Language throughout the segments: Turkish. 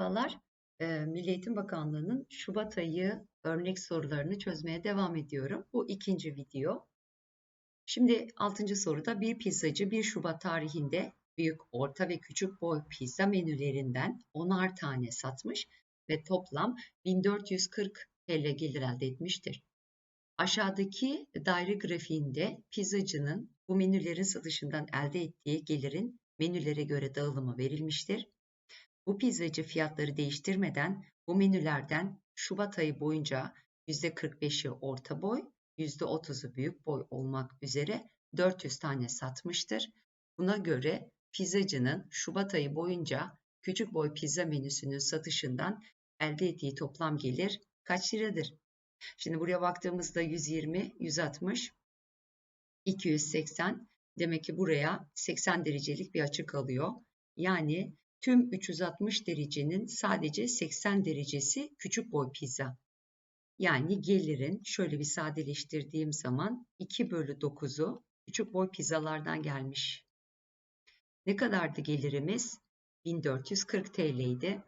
Merhabalar. Eee, Milli Eğitim Bakanlığı'nın Şubat ayı örnek sorularını çözmeye devam ediyorum. Bu ikinci video. Şimdi altıncı soruda bir pizzacı 1 Şubat tarihinde büyük, orta ve küçük boy pizza menülerinden 10'ar tane satmış ve toplam 1440 TL gelir elde etmiştir. Aşağıdaki daire grafiğinde pizzacının bu menülerin satışından elde ettiği gelirin menülere göre dağılımı verilmiştir. Bu pizzacı fiyatları değiştirmeden bu menülerden Şubat ayı boyunca %45'i orta boy, %30'u büyük boy olmak üzere 400 tane satmıştır. Buna göre pizzacının Şubat ayı boyunca küçük boy pizza menüsünün satışından elde ettiği toplam gelir kaç liradır? Şimdi buraya baktığımızda 120, 160, 280 demek ki buraya 80 derecelik bir açı kalıyor. Yani tüm 360 derecenin sadece 80 derecesi küçük boy pizza. Yani gelirin şöyle bir sadeleştirdiğim zaman 2 bölü 9'u küçük boy pizzalardan gelmiş. Ne kadardı gelirimiz? 1440 TL idi.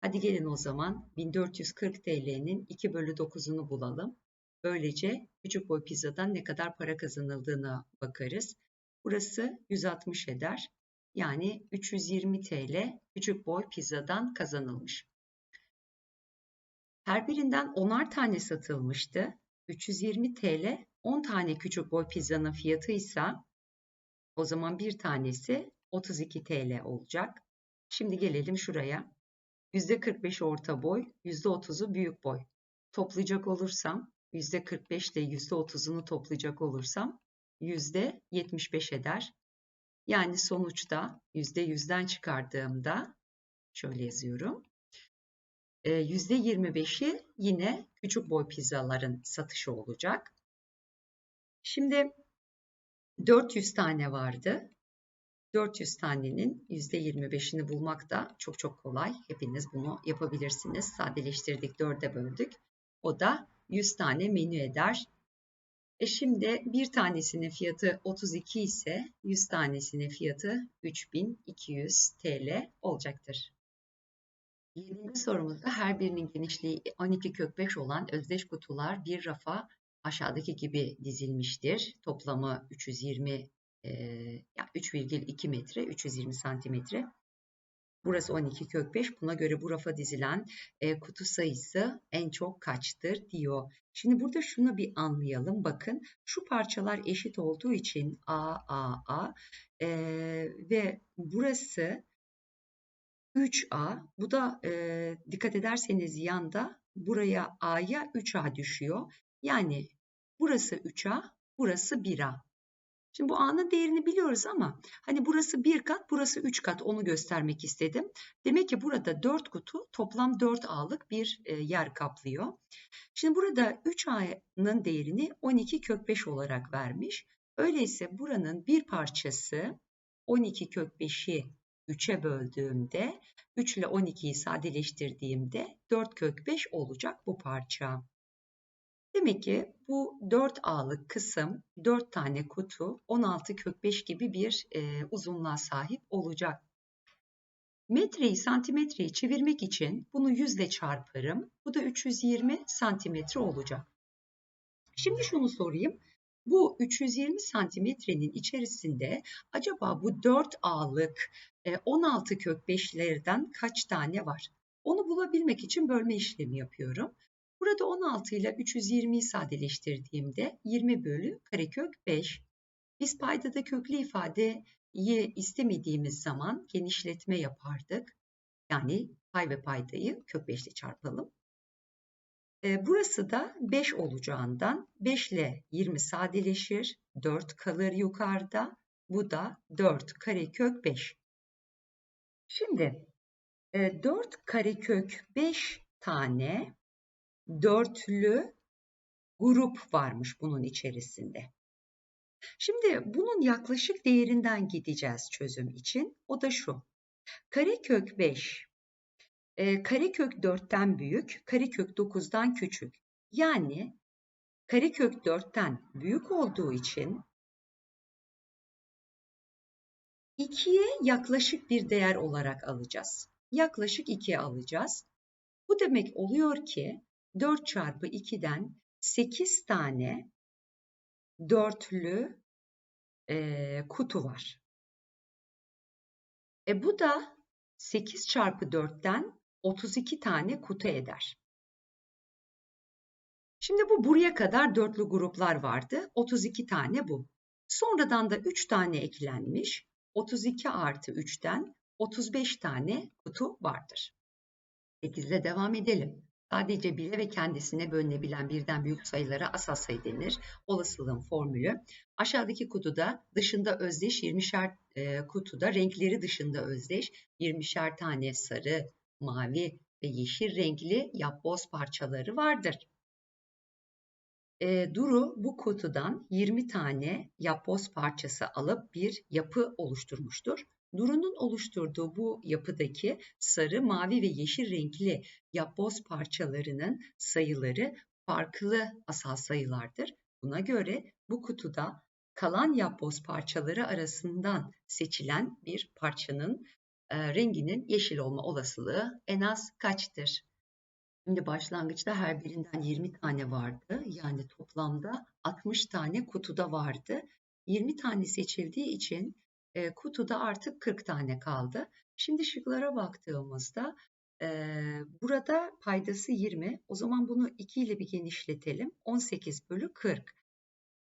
Hadi gelin o zaman 1440 TL'nin 2 bölü 9'unu bulalım. Böylece küçük boy pizzadan ne kadar para kazanıldığına bakarız. Burası 160 eder. Yani 320 TL küçük boy pizzadan kazanılmış. Her birinden 10'ar tane satılmıştı. 320 TL 10 tane küçük boy pizzanın fiyatı ise o zaman bir tanesi 32 TL olacak. Şimdi gelelim şuraya. %45 orta boy, %30'u büyük boy. Toplayacak olursam %45 ile %30'unu toplayacak olursam %75 eder. Yani sonuçta %100'den çıkardığımda şöyle yazıyorum. %25'i yine küçük boy pizzaların satışı olacak. Şimdi 400 tane vardı. 400 tanenin %25'ini bulmak da çok çok kolay. Hepiniz bunu yapabilirsiniz. Sadeleştirdik, 4'e böldük. O da 100 tane menü eder. E şimdi bir tanesinin fiyatı 32 ise 100 tanesinin fiyatı 3200 TL olacaktır. Yedinci sorumuzda her birinin genişliği 12 kök 5 olan özdeş kutular bir rafa aşağıdaki gibi dizilmiştir. Toplamı 320 e, 3,2 metre, 320 santimetre. Burası 12 kök 5. Buna göre bu rafa dizilen e, kutu sayısı en çok kaçtır diyor. Şimdi burada şunu bir anlayalım. Bakın şu parçalar eşit olduğu için A, A, A e, ve burası 3A. Bu da e, dikkat ederseniz yanda buraya A'ya 3A düşüyor. Yani burası 3A, burası 1A. Şimdi bu A'nın değerini biliyoruz ama hani burası bir kat, burası üç kat onu göstermek istedim. Demek ki burada 4 kutu toplam 4 A'lık bir e, yer kaplıyor. Şimdi burada 3 A'nın değerini 12 kök 5 olarak vermiş. Öyleyse buranın bir parçası 12 kök 5'i 3'e böldüğümde 3 ile 12'yi sadeleştirdiğimde 4 kök 5 olacak bu parça. Demek ki bu 4A'lık kısım 4 tane kutu 16 kök 5 gibi bir e, uzunluğa sahip olacak. Metreyi santimetreyi çevirmek için bunu yüzle çarparım. Bu da 320 santimetre olacak. Şimdi şunu sorayım. Bu 320 santimetrenin içerisinde acaba bu 4A'lık 16 kök 5'lerden kaç tane var? Onu bulabilmek için bölme işlemi yapıyorum. Burada 16 ile 320'yi sadeleştirdiğimde 20 bölü karekök 5. Biz paydada köklü ifadeyi istemediğimiz zaman genişletme yapardık. Yani pay ve paydayı kök 5 ile çarpalım. E, burası da 5 olacağından 5 ile 20 sadeleşir. 4 kalır yukarıda. Bu da 4 karekök 5. Şimdi 4 e, karekök 5 tane dörtlü grup varmış bunun içerisinde. Şimdi bunun yaklaşık değerinden gideceğiz çözüm için. O da şu. Karekök 5 e, karekök 4'ten büyük, karekök 9'dan küçük. Yani karekök 4'ten büyük olduğu için 2'ye yaklaşık bir değer olarak alacağız. yaklaşık 2'ye alacağız. Bu demek oluyor ki 4 çarpı 2'den 8 tane dörtlü e, kutu var. E bu da 8 çarpı 4'ten 32 tane kutu eder. Şimdi bu buraya kadar dörtlü gruplar vardı. 32 tane bu. Sonradan da 3 tane eklenmiş. 32 artı 3'ten 35 tane kutu vardır. 8 ile devam edelim. Sadece bire ve kendisine bölünebilen birden büyük sayılara asal sayı denir. Olasılığın formülü. Aşağıdaki kutuda dışında özdeş 20'şer e, kutuda renkleri dışında özdeş 20'şer tane sarı, mavi ve yeşil renkli yapboz parçaları vardır. E, Duru bu kutudan 20 tane yapboz parçası alıp bir yapı oluşturmuştur. Duru'nun oluşturduğu bu yapıdaki sarı, mavi ve yeşil renkli yapboz parçalarının sayıları farklı asal sayılardır. Buna göre bu kutuda kalan yapboz parçaları arasından seçilen bir parçanın e, renginin yeşil olma olasılığı en az kaçtır? Şimdi başlangıçta her birinden 20 tane vardı. Yani toplamda 60 tane kutuda vardı. 20 tane seçildiği için e, kutuda artık 40 tane kaldı. Şimdi şıklara baktığımızda e, burada paydası 20. O zaman bunu 2 ile bir genişletelim. 18 bölü 40.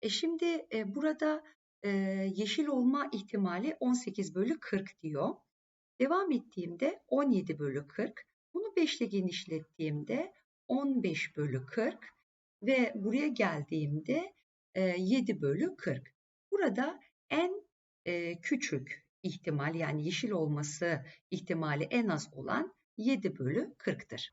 E şimdi e, burada e, yeşil olma ihtimali 18 bölü 40 diyor. Devam ettiğimde 17 bölü 40. Bunu 5 ile genişlettiğimde 15 bölü 40 ve buraya geldiğimde 7 bölü 40. Burada en küçük ihtimal yani yeşil olması ihtimali en az olan 7 bölü 40'tır.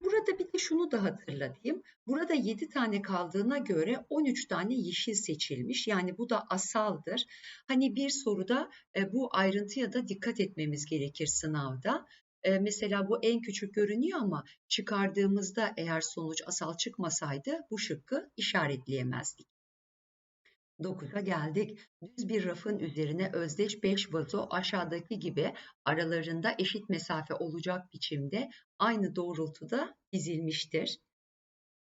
Burada bir de şunu da hatırlatayım. Burada 7 tane kaldığına göre 13 tane yeşil seçilmiş. Yani bu da asaldır. Hani bir soruda bu ayrıntıya da dikkat etmemiz gerekir sınavda. Mesela bu en küçük görünüyor ama çıkardığımızda eğer sonuç asal çıkmasaydı bu şıkkı işaretleyemezdik. 9'a geldik. Düz bir rafın üzerine özdeş 5 vazo aşağıdaki gibi aralarında eşit mesafe olacak biçimde aynı doğrultuda dizilmiştir.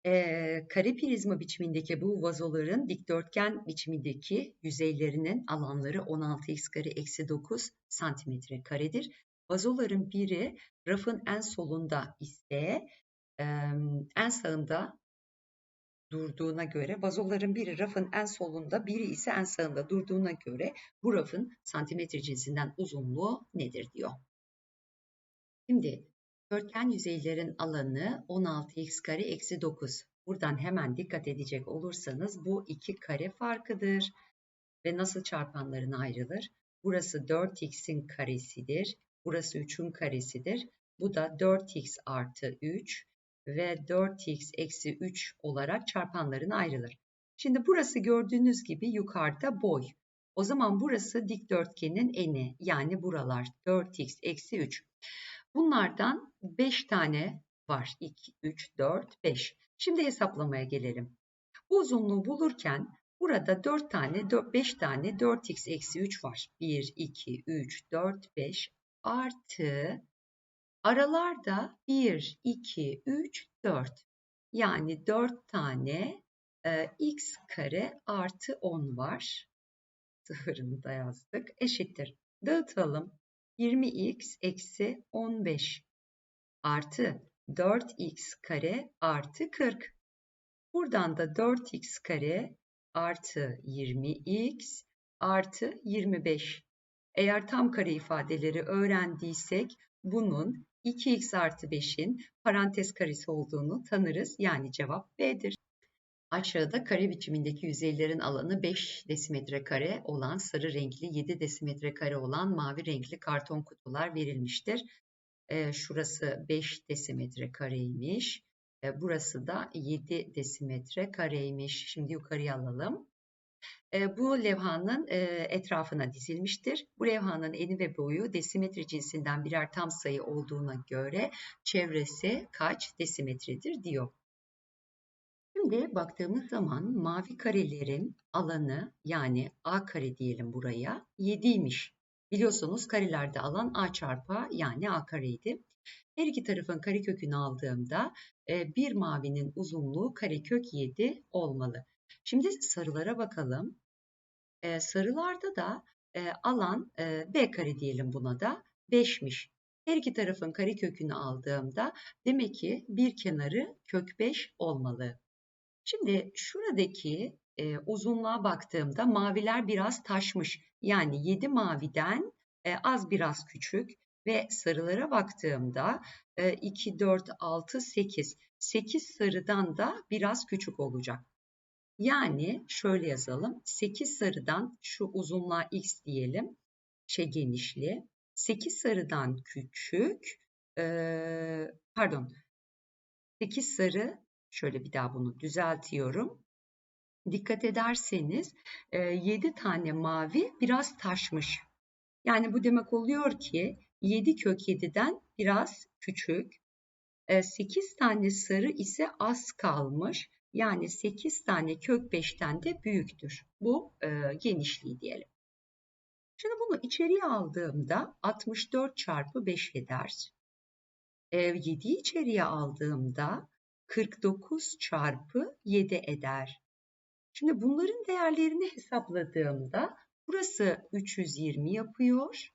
Ee, kare prizma biçimindeki bu vazoların dikdörtgen biçimindeki yüzeylerinin alanları 16x kare eksi 9 santimetre karedir. Vazoların biri rafın en solunda ise en sağında durduğuna göre vazoların biri rafın en solunda biri ise en sağında durduğuna göre bu rafın santimetre cinsinden uzunluğu nedir diyor. Şimdi dörtgen yüzeylerin alanı 16x kare eksi 9. Buradan hemen dikkat edecek olursanız bu iki kare farkıdır. Ve nasıl çarpanlarına ayrılır? Burası 4x'in karesidir. Burası 3'ün karesidir. Bu da 4x artı 3 ve 4x eksi 3 olarak çarpanlarına ayrılır. Şimdi burası gördüğünüz gibi yukarıda boy. O zaman burası dikdörtgenin eni yani buralar 4x eksi 3. Bunlardan 5 tane var. 2, 3, 4, 5. Şimdi hesaplamaya gelelim. Bu uzunluğu bulurken burada 4 tane, 5 tane 4x eksi 3 var. 1, 2, 3, 4, 5 artı Aralarda 1, 2, 3, 4. Yani 4 tane e, x kare artı 10 var. Sıfırını da yazdık. Eşittir. Dağıtalım. 20x eksi 15 artı 4x kare artı 40. Buradan da 4x kare artı 20x artı 25. Eğer tam kare ifadeleri öğrendiysek bunun 2x artı 5'in parantez karesi olduğunu tanırız. Yani cevap B'dir. Aşağıda kare biçimindeki yüzeylerin alanı 5 desimetre kare olan sarı renkli 7 desimetre kare olan mavi renkli karton kutular verilmiştir. E, şurası 5 desimetre kareymiş. E, burası da 7 desimetre kareymiş. Şimdi yukarıya alalım bu levhanın etrafına dizilmiştir. Bu levhanın eni ve boyu desimetre cinsinden birer tam sayı olduğuna göre çevresi kaç desimetredir diyor. Şimdi baktığımız zaman mavi karelerin alanı yani A kare diyelim buraya 7'ymiş. Biliyorsunuz karelerde alan a çarpı yani a kareydi. Her iki tarafın karekökünü aldığımda bir mavinin uzunluğu karekök 7 olmalı. Şimdi sarılara bakalım. E, sarılarda da e, alan e, b kare diyelim buna da 5'miş. Her iki tarafın karekökünü aldığımda demek ki bir kenarı kök 5 olmalı. Şimdi şuradaki e, uzunluğa baktığımda maviler biraz taşmış. Yani 7 maviden e, az biraz küçük ve sarılara baktığımda e, 2, 4, 6, 8. 8 sarıdan da biraz küçük olacak. Yani şöyle yazalım. 8 sarıdan şu uzunluğa x diyelim. Şey genişliği. 8 sarıdan küçük. E, pardon. 8 sarı şöyle bir daha bunu düzeltiyorum. Dikkat ederseniz 7 tane mavi biraz taşmış. Yani bu demek oluyor ki 7 kök 7'den biraz küçük. 8 tane sarı ise az kalmış. Yani 8 tane kök 5'ten de büyüktür. Bu e, genişliği diyelim. Şimdi bunu içeriye aldığımda 64 çarpı 5 eder. E, 7'yi içeriye aldığımda 49 çarpı 7 eder. Şimdi bunların değerlerini hesapladığımda burası 320 yapıyor.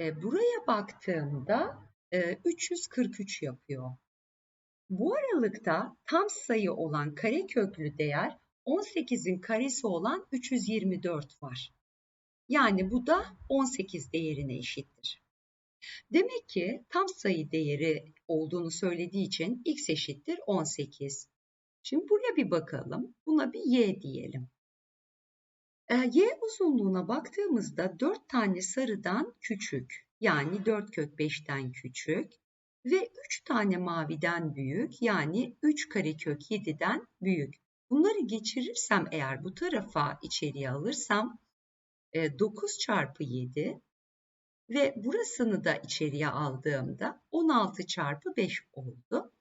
E, buraya baktığımda e, 343 yapıyor. Bu aralıkta tam sayı olan kareköklü değer 18'in karesi olan 324 var. Yani bu da 18 değerine eşittir. Demek ki tam sayı değeri olduğunu söylediği için x eşittir 18. Şimdi buraya bir bakalım. Buna bir y diyelim. E, y uzunluğuna baktığımızda 4 tane sarıdan küçük yani 4 kök 5'ten küçük ve 3 tane maviden büyük yani 3 karekök 7'den büyük. Bunları geçirirsem eğer bu tarafa içeriye alırsam 9 e, çarpı 7 ve burasını da içeriye aldığımda 16 çarpı 5 oldu.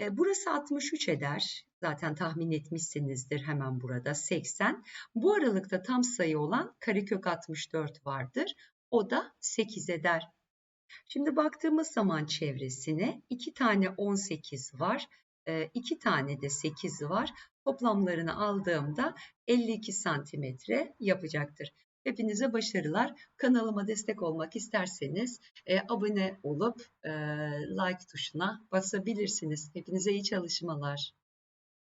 E, burası 63 eder. Zaten tahmin etmişsinizdir hemen burada 80. Bu aralıkta tam sayı olan karekök 64 vardır. O da 8 eder. Şimdi baktığımız zaman çevresine 2 tane 18 var. 2 e, tane de 8 var. Toplamlarını aldığımda 52 santimetre yapacaktır. Hepinize başarılar. Kanalıma destek olmak isterseniz e, abone olup e, like tuşuna basabilirsiniz. Hepinize iyi çalışmalar.